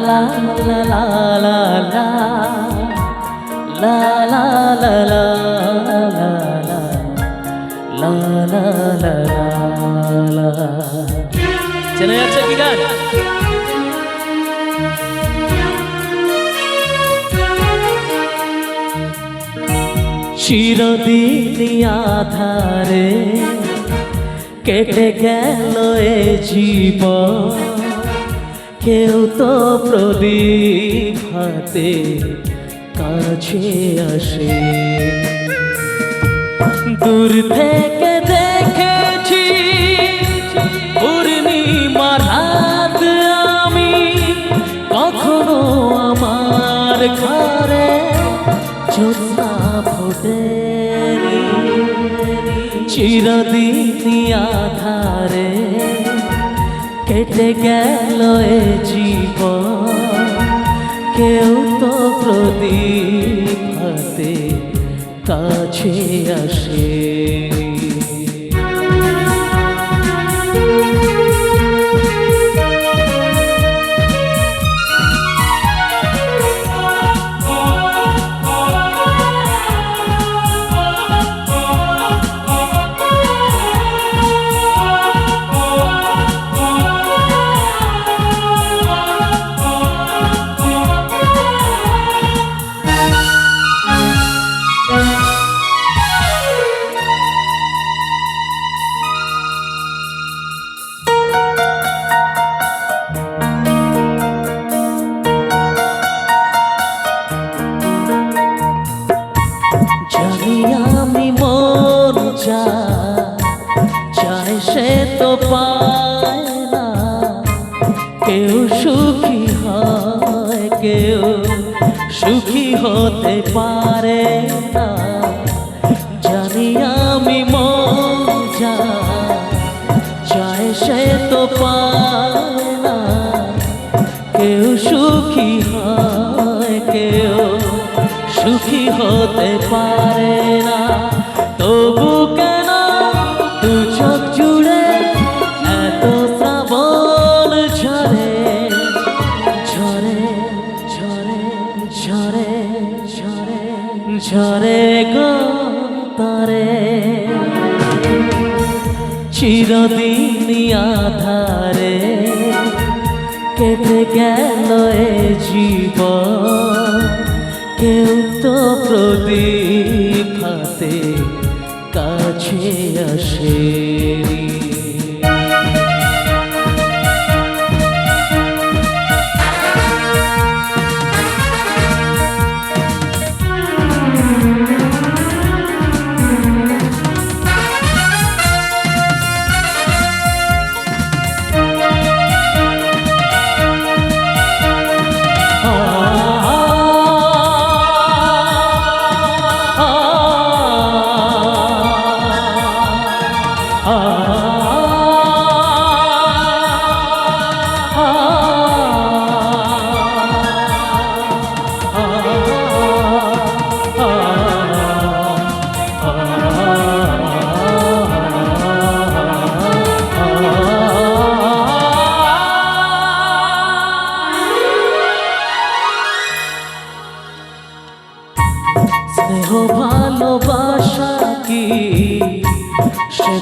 লা লা লা লা লা লা লা লা লা লা লা লা লা চেনা যাচ্ছে কি গান চিরদিন আধারে কেটে গেল এ জীবন কেউ তো প্রদীপ হাতে কাছে আসে। দূর থেকে দেখেছি পূর্ণিমা আমি, কখনো আমার ঘরে জ্যোৎস্না ফোটেনি। চিরদিন আধারে কেটে গেল এ জীব কেউ তো প্রদীপ হাতে কাছে আসে। পায় না। কেউ সুখী হয়, কেউ সুখী হতে পারে না। জানি আমি যা চায় সে তো পায় না। কেউ সুখী হয়, কেউ সুখী হতে পারে না। তবু কেন ঝরে গো তরে চিরদিন আধারে কেটে গেল এ জীব কেউ তো প্রদীপ হাতে কাছে আসে।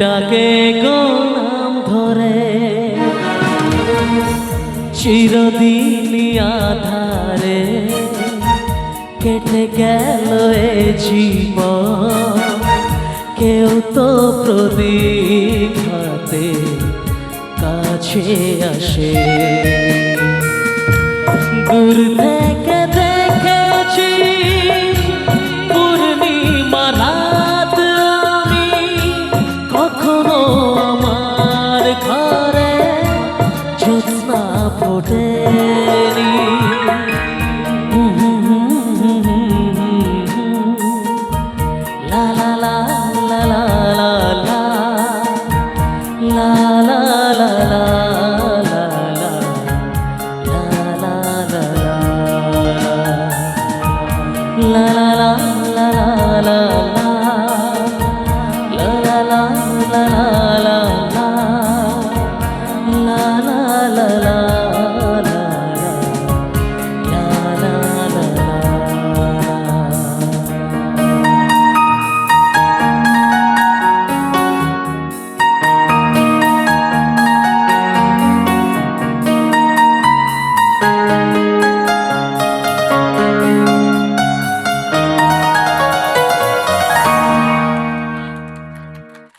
ডাকে গো নাম ধরে। চিরদিন আধারে কেটে গেল এ কেউ তো প্রদীপ কাছে আসে। দূর থেকে la la la la la